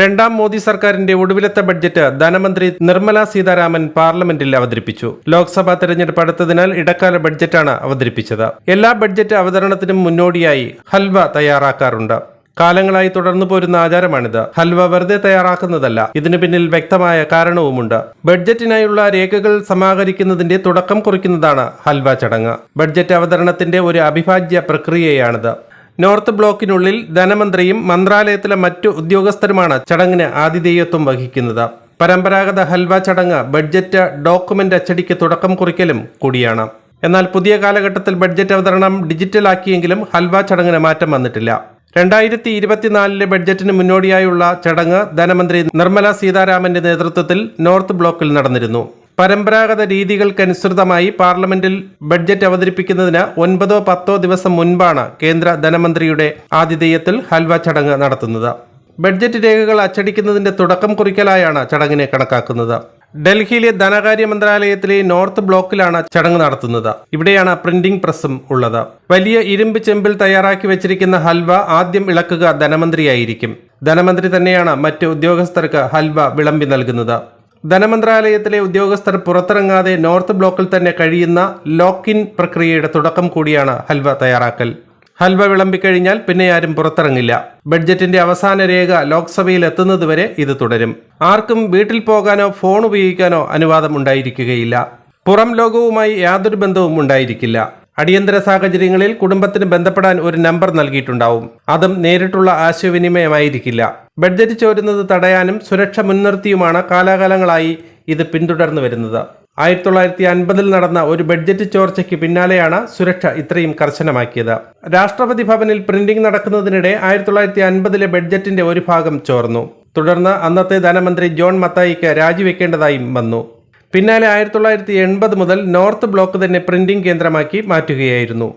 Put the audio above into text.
രണ്ടാം മോദി സർക്കാരിന്റെ ഒടുവിലത്തെ ബഡ്ജറ്റ് ധനമന്ത്രി നിർമ്മല സീതാരാമൻ പാർലമെന്റിൽ അവതരിപ്പിച്ചു. ലോക്സഭാ തെരഞ്ഞെടുപ്പ് അടുത്തതിനാൽ ഇടക്കാല ബഡ്ജറ്റാണ് അവതരിപ്പിച്ചത്. എല്ലാ ബഡ്ജറ്റ് അവതരണത്തിനും മുന്നോടിയായി ഹൽവ തയ്യാറാക്കാറുണ്ട്. കാലങ്ങളായി തുടർന്നു പോരുന്ന ആചാരമാണിത്. ഹൽവ വെറുതെ തയ്യാറാക്കുന്നതല്ല ഇതിനു പിന്നിൽ വ്യക്തമായ കാരണവുമുണ്ട്. ബഡ്ജറ്റിനായുള്ള രേഖകൾ സമാഹരിക്കുന്നതിന്റെ തുടക്കം കുറിക്കുന്നതാണ് ഹൽവ ചടങ്ങ്. ബഡ്ജറ്റ് അവതരണത്തിന്റെ ഒരു അവിഭാജ്യ പ്രക്രിയയാണിത്. നോർത്ത് ബ്ലോക്കിനുള്ളിൽ ധനമന്ത്രിയും മന്ത്രാലയത്തിലെ മറ്റു ഉദ്യോഗസ്ഥരുമാണ് ചടങ്ങിന് ആതിഥേയത്വം വഹിക്കുന്നത്. പരമ്പരാഗത ഹൽവ ചടങ്ങ് ബഡ്ജറ്റ് ഡോക്യുമെന്റ് അച്ചടിക്ക് തുടക്കം കുറിക്കലും കൂടിയാണ്. എന്നാൽ പുതിയ കാലഘട്ടത്തിൽ ബഡ്ജറ്റ് അവതരണം ഡിജിറ്റലാക്കിയെങ്കിലും ഹൽവ ചടങ്ങിന് മാറ്റം വന്നിട്ടില്ല. രണ്ടായിരത്തി ഇരുപത്തിനാലിലെ ബഡ്ജറ്റിന് മുന്നോടിയായുള്ള ചടങ്ങ് ധനമന്ത്രി നിർമ്മല സീതാരാമന്റെ നേതൃത്വത്തിൽ നോർത്ത് ബ്ലോക്കിൽ നടന്നിരുന്നു. പരമ്പരാഗത രീതികൾക്കനുസൃതമായി പാർലമെന്റിൽ ബഡ്ജറ്റ് അവതരിപ്പിക്കുന്നതിന് ഒൻപതോ പത്തോ ദിവസം മുൻപാണ് കേന്ദ്ര ധനമന്ത്രിയുടെ ആതിഥേയത്തിൽ ഹൽവ ചടങ്ങ് നടത്തുന്നത്. ബഡ്ജറ്റ് രേഖകൾ അച്ചടിക്കുന്നതിന്റെ തുടക്കം കുറിക്കലായാണ് ചടങ്ങിനെ കണക്കാക്കുന്നത്. ഡൽഹിയിലെ ധനകാര്യ മന്ത്രാലയത്തിലെ നോർത്ത് ബ്ലോക്കിലാണ് ചടങ്ങ് നടത്തുന്നത്. ഇവിടെയാണ് പ്രിന്റിംഗ് പ്രസ്സും ഉള്ളത്. വലിയ ഇരുമ്പ് ചെമ്പിൽ തയ്യാറാക്കി വെച്ചിരിക്കുന്ന ഹൽവ ആദ്യം ഇളക്കുക ധനമന്ത്രിയായിരിക്കും. ധനമന്ത്രി തന്നെയാണ് മറ്റ് ഉദ്യോഗസ്ഥർക്ക് ഹൽവ വിളമ്പി നൽകുന്നത്. ധനമന്ത്രാലയത്തിലെ ഉദ്യോഗസ്ഥർ പുറത്തിറങ്ങാതെ നോർത്ത് ബ്ലോക്കിൽ തന്നെ കഴിയുന്ന ലോക്ക് ഇൻ പ്രക്രിയയുടെ തുടക്കം കൂടിയാണ് ഹൽവ തയ്യാറാക്കൽ. ഹൽവ വിളമ്പിക്കഴിഞ്ഞാൽ പിന്നെ ആരും പുറത്തിറങ്ങില്ല. ബഡ്ജറ്റിന്റെ അവസാന രേഖ ലോക്സഭയിൽ എത്തുന്നതുവരെ ഇത് തുടരും. ആർക്കും വീട്ടിൽ പോകാനോ ഫോൺ ഉപയോഗിക്കാനോ അനുവാദം ഉണ്ടായിരിക്കുകയില്ല. പുറം ലോകവുമായി യാതൊരു ബന്ധവും ഉണ്ടായിരിക്കില്ല. അടിയന്തര സാഹചര്യങ്ങളിൽ കുടുംബത്തിന് ബന്ധപ്പെടാൻ ഒരു നമ്പർ നൽകിയിട്ടുണ്ടാവും. അതും നേരിട്ടുള്ള ആശയവിനിമയമായിരിക്കില്ല. ബഡ്ജറ്റ് ചോരുന്നത് തടയാനും സുരക്ഷ മുൻനിർത്തിയുമാണ് കാലാകാലങ്ങളായി ഇത് പിന്തുടർന്നു വരുന്നത്. ആയിരത്തി തൊള്ളായിരത്തി അൻപതിൽ നടന്ന ഒരു ബഡ്ജറ്റ് ചോർച്ചയ്ക്ക് പിന്നാലെയാണ് സുരക്ഷ ഇത്രയും കർശനമാക്കിയത്. രാഷ്ട്രപതി ഭവനിൽ പ്രിന്റിംഗ് നടക്കുന്നതിനിടെ ആയിരത്തി തൊള്ളായിരത്തി അൻപതിലെ ബഡ്ജറ്റിന്റെ ഒരു ഭാഗം ചോർന്നു. തുടർന്ന് അന്നത്തെ ധനമന്ത്രി ജോൺ മത്തായിക്ക് രാജിവെക്കേണ്ടതായും വന്നു. പിന്നാലെ ആയിരത്തി തൊള്ളായിരത്തി എൺപത് മുതൽ നോർത്ത് ബ്ലോക്ക് തന്നെ പ്രിന്റിംഗ് കേന്ദ്രമാക്കി മാറ്റുകയായിരുന്നു.